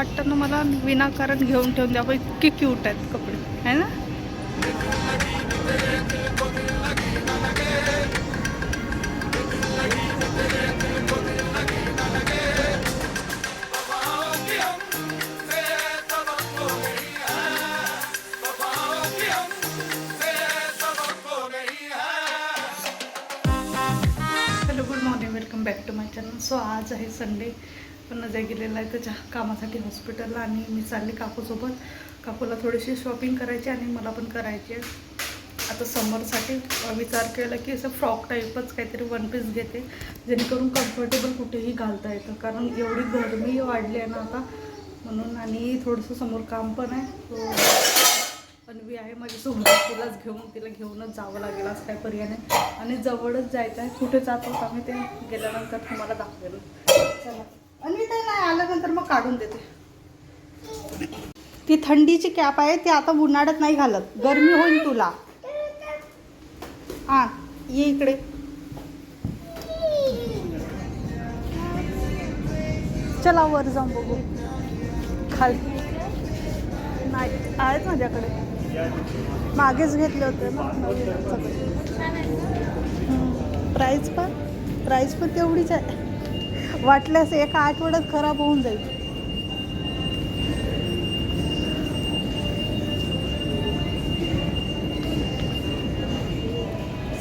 वाटतं ना मला विनाकारण घेऊन ठेवून द्यावं इतके क्यूट आहेत कपडे. है ना? Hello good to my channel so आज आहे संडे पण अजय गेलेला आहे त्याच्या कामासाठी हॉस्पिटलला आणि मी चालली काकूसोबत. काकूला थोडीशी शॉपिंग करायची आणि मला पण करायची आहे. आता समरसाठी विचार केला की असं फ्रॉक टाईपच काहीतरी वन पीस घेते जेणेकरून कम्फर्टेबल कुठेही घालता येतं. कारण एवढी गरमी वाढली आहे ना आता म्हणून आणि थोडंसं समोर काम पण आहे. So, अन्वी आहे माझ्यासोबत तिलाच घेऊन तिला घेऊनच जावं लागेल असं काही पर्याय नाही. आणि जवळच जायचं आहे कुठे जातो आम्ही ते गेल्यानंतर तुम्हाला दाखवेल नाही मग काढून देते. ती थंडीची कॅप आहे ती आता उन्हाळ्यात नाही घालत. गरमी होईल तुला. हां ये इकडे. चला वर जाऊन बघू. खाली. नाही आहेत माझ्याकडे. मागेच घेतले होते ना प्राईज पण प्राईज पण तेवढीच आहे. वाटल्यास एका आठवड्यात खराब होऊन जाईल.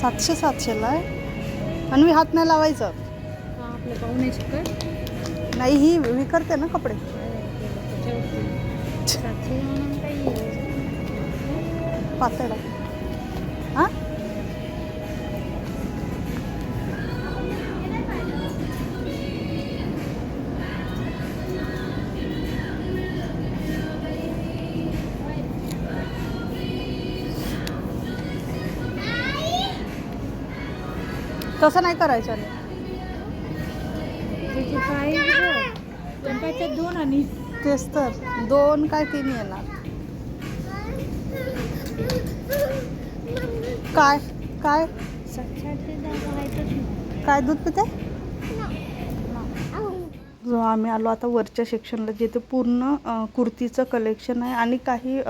सातशे सातशेला आहे. आणि मी हात नाही लावायचं. आपलं पाहुण्याची नाही ही विकरते ना कपडे. पातळ. तसं नाही करायचं त्याच्यात दोन आणि तेच तर दोन काय तीन येणार. काय काय? काय दूध पिते? जो आम्ही आलो आता वरच्या सेक्शनला जिथे पूर्ण कुर्तीचं कलेक्शन आहे आणि काही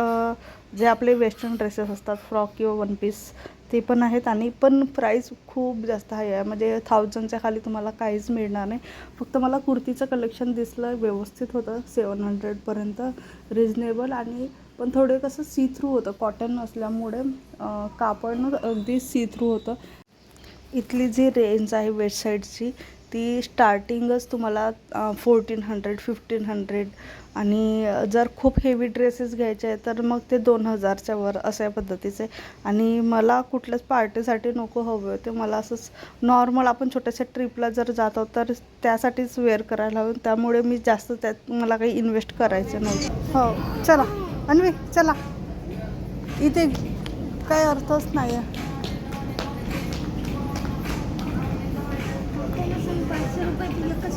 जे आपले वेस्टर्न ड्रेसेस असतात फ्रॉक किंवा वन पीस ते पण आहेत आणि पण प्राईस खूप जास्त हाय आहे. म्हणजे थाउजंडच्या खाली तुम्हाला काहीच मिळणार नाही. फक्त मला कुर्तीचं कलेक्शन दिसलं व्यवस्थित होतं सेवन हंड्रेडपर्यंत रिजनेबल आणि पण थोडे कसं सी थ्रू होतं कॉटन असल्यामुळे कापड अगदी सी थ्रू होतं. इथली जी रेंज आहे वेबसाईटची ती स्टार्टिंगच तुम्हाला फोर्टीन हंड्रेड फिफ्टीन हंड्रेड आणि जर खूप हेवी ड्रेसेस घ्यायचे आहे तर मग ते दोन हजारच्या वर अशा पद्धतीचे. आणि मला कुठल्याच पार्टीसाठी नको हवे होते मला असंच नॉर्मल आपण छोट्याशा ट्रिपला जर जात आहोत तर त्यासाठीच वेअर करायला हवं. त्यामुळे मी जास्त त्यात मला काही इन्व्हेस्ट करायचं नव्हतं हो चला. अन्वी चला. इथे काही अर्थच नाही आहे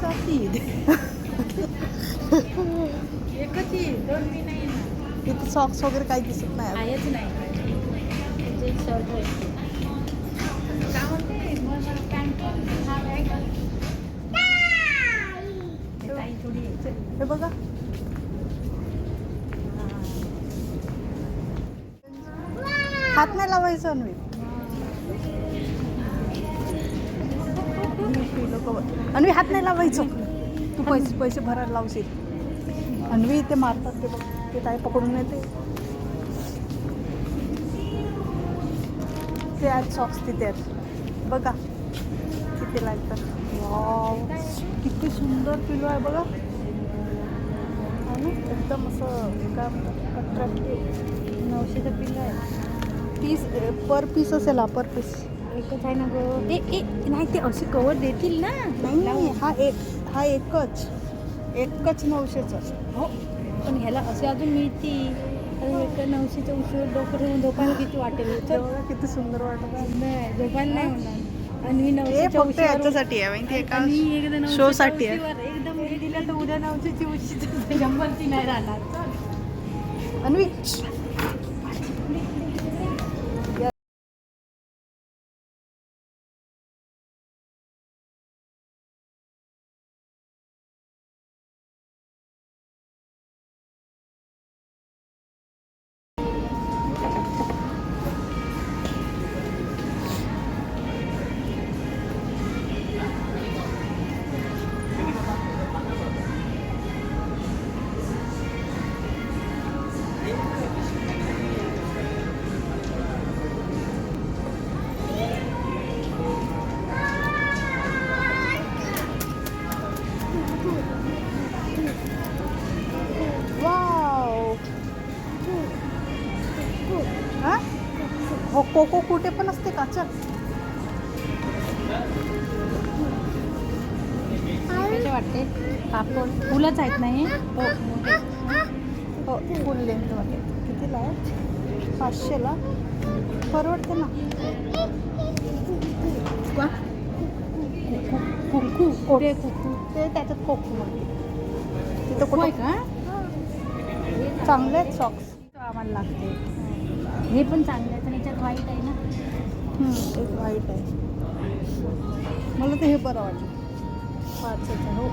एकच एकच आहे दोन मी नाही इथे सॉक्स वगैरे काही दिसत नाही आहेच नाही शर्ट पॅन्ट हा बघा. हात नाही लावायचं अन्वी अन्वी हात नाही लावायचं. तू पैसे पैसे भरायला लावशील. अन्वी ते मारतात ते बघ. ते काय पकडून येते ते आहेत सॉक्स तिथे आहेत. बघा. किती लागतात. वाव किती सुंदर पिलो आहे बघा. आणि एकदम असं काय म्हणतात अट्रॅक्टिव्ह नऊशेचं पिलो आहे. पीस पर पीस असेल हा पर पीस एकच आहे ना गं ए ए नाही ते असे कवर देतील ना नाही नाही हा एक हा एकच एकच नऊशेचं हो पण ह्याला असे अजून मिळतील अरे एका नऊशेच्या उशीवर डोकं ठेवून झोपायला किती वाटेल ते बघा किती सुंदर वाटत नाही झोपायला नाही होणार आणि मी हे नऊशेच्या फक्त उशीवर याच्यासाठी आहे माहिती आणि एकदा नऊशेच्या शो साठी आहे उशीवर एकदम हे दिलं तर उद्या नऊशेची उशी नाही राहणार अन्वी कोको कुठे पण असते काचा कसे वाटते? कापड फुलंच आहेत नाही हो? हो फुल लेंथमध्ये कितीला आहे? पाचशेला? परवडते ना. कुकू कुठे कुकू? ते त्याच्यात कोकोमध्ये तिथं होय कुठं का? चांगले आहेत सॉक्स आम्हाला लागते. हे पण चांगले व्हाईट आहे ना? एक व्हाईट आहे. मला तर हे बरं वाटलं. पाचचं हो.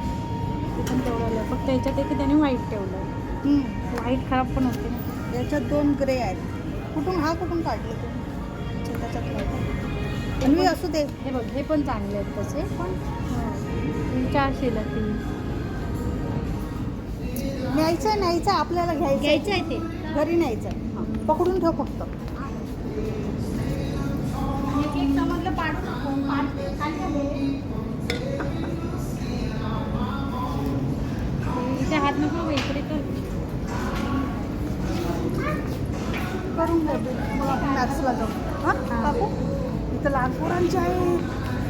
ते पण तेवढं आहे फक्त याच्यात एक त्याने व्हाईट ठेवलं. व्हाईट खराब पण होते ना. याच्यात दोन ग्रे आहेत. कुठून हा कुठून काढले तू? अच्छा, त्याच्यात. आणि असू दे. हे बघ हे पण चांगले आहेत तसे पण चारशेला ती न्यायचं न्यायचं आपल्याला घ्यायचं घ्यायचं आहे ते. घरी न्यायचं पकडून ठेव फक्त. हात नको लावू, इकडे कर करून मॅथ्सला जाऊ हां? काकू इथं लहान पोरांचे आहे.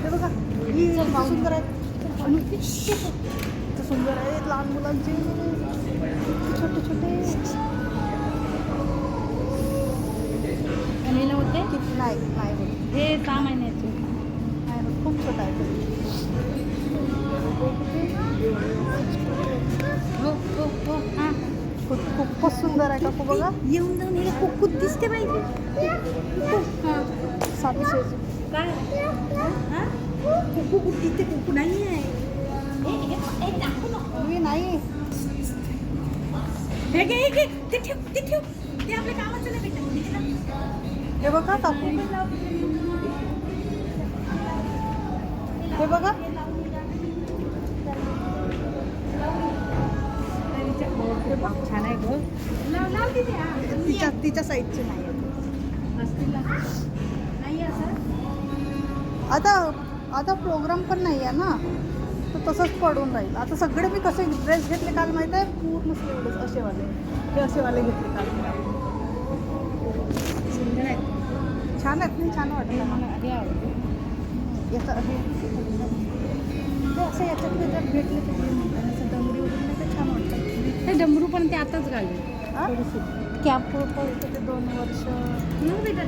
ते बघा ही सुंदर आहे आणि इथं सुंदर आहे लहान मुलांचे. छोटे छोटे. आणि होते? किती? नाही नाही होत. हे सहा महिन्याचे. नाही होत. खूप छोटा आहे हो हो हो हां. खूप खूपच सुंदर आहे काकू बघा? येऊन जाऊन हे कुक्कुत दिसते पाहिजे हां. सातशेचे काय? हां? कुक्कू कुठे इथे कुक्कू नाही आहे. हे हे हे मी नाही. हे घे हे घे. ते ठेव ते ठेव. ते आपल्या कामाचं नाही बेटा हे. हे बघा काकू. हे बघा. छान आहे गं. तिच्या तिच्या साईजचे नाही आहेत. आता आता प्रोग्राम पण नाही आहे ना. तर तसंच पडून राहील. आता सगळे मी कसे ड्रेस घेतले काल माहीत आहे? पूर्ण एवढेच असेवाले. हे असेवाले घेतले काल. छान आहेत नाही छान वाटलं मला. याचं हे असं याच्यातले जर भेटले तर आणि असं डंगरी वगैरे नाही तर छान वाटतं. हे डमरू पण ते आताच घालले? कॅप पडतं ते दोन वर्ष. न बेटा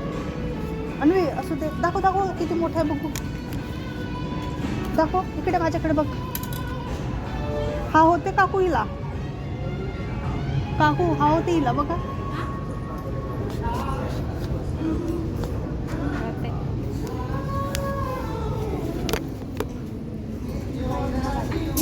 अन्वी असू दे. दाखव दाखव किती मोठं आहे बघू. दाखव इकडे माझ्याकडे बघ. हा होते काकू हिला. काकू हा होते हिला बघा आणि काढ नको. काढू नये आठशेचं. ठेव इथं ठेव आ? मुलाचं लहान नाही, इथं पहा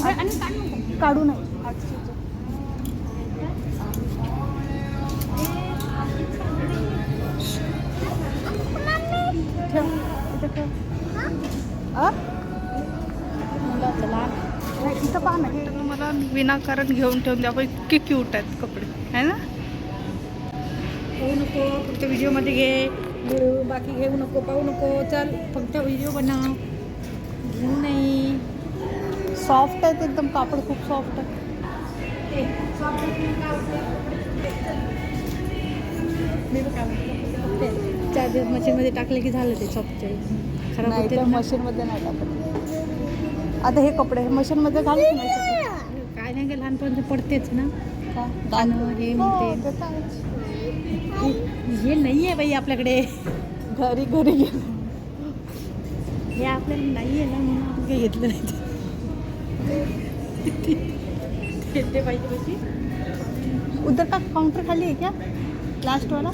ना हे मला विनाकारण घेऊन ठेवून द्या पण इतके क्यूट आहेत कपडे आहे ना? पाहू नको फक्त व्हिडिओमध्ये घे घेऊ बाकी घेऊ नको पाहू नको चल फक्त व्हिडिओ बनव. घेऊ नाही. सॉफ्ट आहेत एकदम कापड खूप सॉफ्ट आहे चार्जर मशीनमध्ये टाकले की झालं ते सॉफ्टचे खराब नाही होते तर. मशीनमध्ये नाही टाकत आता हे कपडे मशीनमध्ये घालत नाही. काय नाही का लहानपर्यंत पडतेच ना? दाणं हे हो. हे नाही आहे बाई आपल्याकडे घरी घरी गेलो हे आपल्याला नाही आहे ना म्हणून आपण काही घेतलं नाही ते. घेतले पाहिजे कशी उधर का काउंटर खाली है क्या? लास्ट वाला?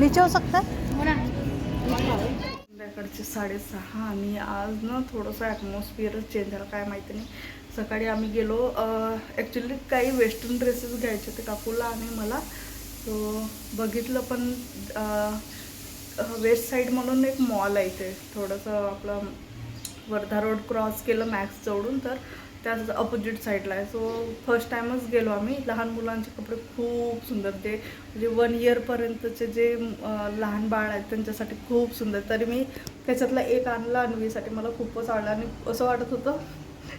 नीचे हो सकता है? हो. ना संध्याकाळचे साडेसहा आणि आज ना थोडंसं ॲटमॉस्फिअरच चेंज झालं काय माहिती नाही. सकाळी आम्ही गेलो ॲक्च्युली काही वेस्टर्न ड्रेसेस घ्यायचे होते काकूला आणि मला. तो बघितलं पण वेस्ट साईड म्हणून एक मॉल आहे इथे. थोडंसं आपलं वर्धा रोड क्रॉस केलं मॅक्स जवळून तर त्याच अपोजिट साईडला आहे. सो फर्स्ट टाईमच गेलो आम्ही. लहान मुलांचे कपडे खूप सुंदर ते म्हणजे वन इयरपर्यंतचे जे लहान बाळ आहेत त्यांच्यासाठी खूप सुंदर. तरी मी त्याच्यातला एक आणला अन्वीसाठी मला खूपच आवडला. आणि असं वाटत होतं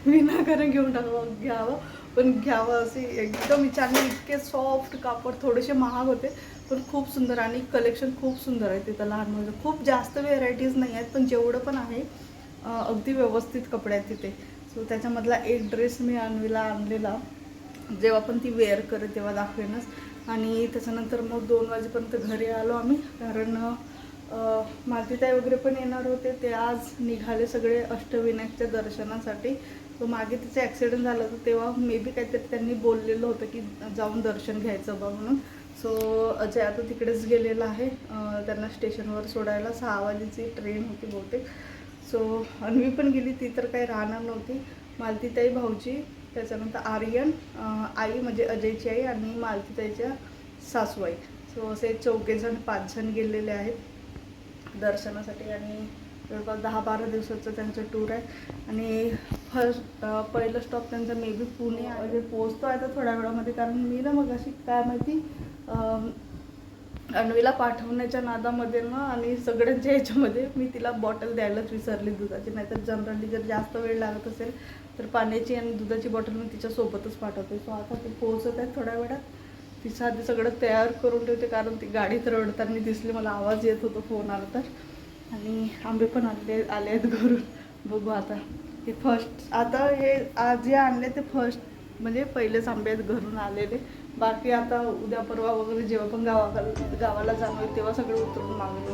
विनाकारण घेऊन टाकावं घ्यावं. पण घ्यावं असे एकदम इच्छा इतके सॉफ्ट कापड थोडेसे महाग होते पण खूप सुंदर आणि कलेक्शन खूप सुंदर आहे तिथं लहान मुलं. खूप जास्त व्हेरायटीज नाही आहेत पण जेवढं पण आहे अगदी व्यवस्थित कपडे आहेत तिथे. सो त्याच्यामधला एक ड्रेस मी आणवीला आणलेला. जेव्हा पण ती वेअर करेल तेव्हा दाखवेनच. आणि त्याच्यानंतर मग दोन वाजेपर्यंत घरी आलो आम्ही कारण मातीताई वगैरे पण येणार होते ते आज निघाले सगळे अष्टविनायकच्या दर्शनासाठी. तो मागे तिचं ॲक्सिडेंट झालं होतं तेव्हा मे बी काहीतरी त्यांनी बोललेलं होतं की जाऊन दर्शन घ्यायचं बा म्हणून. सो अजय आता तिकडेच गेलेला आहे. त्यांना स्टेशनवर सोडायला सहा वाजेची ट्रेन होती बहुतेक. सो अन्वी पण गेली ती तर काही राहणार नव्हती. मालतीताई भाऊजी त्याच्यानंतर आर्यन आई म्हणजे अजयची आई आणि मालतीताईच्या सासूबाई. सो असे चौघेजण पाच जण गेलेले आहेत दर्शनासाठी आणि जवळपास दहा बारा दिवसाचं त्यांचं टूर आहे. आणि फर्स्ट पहिलं स्टॉप त्यांचं मे बी पुणे म्हणजे पोचतो आहे तर थोड्या वेळामध्ये. कारण मी ना मग अशी काय माहिती अं, अन्वीला पाठवण्याच्या नादामध्ये ना आणि सगळ्यांच्या ह्याच्यामध्ये मी तिला बॉटल द्यायलाच विसरली दुधाची. नाहीतर जनरली जर जास्त वेळ लागत असेल तर पाण्याची आणि दुधाची बॉटल मी तिच्यासोबतच पाठवते. सो आता ती पोहोचत आहे थोड्या वेळात. तिचं आधी सगळं तयार करून ठेवते कारण ती गाडीत रडताना दिसली मला आवाज येत होतो फोन आला तर. आणि आंबे पण आणले आले आहेत घरून. बघू आता. हे फर्स्ट आता हे आज जे आणले ते फर्स्ट म्हणजे पहिलेच आंबे आहेत घरून आलेले. बाकी आता उद्या परवा वगैरे जेव्हा पण गावाला गावाला जाणार तेव्हा सगळे उतरून मागवले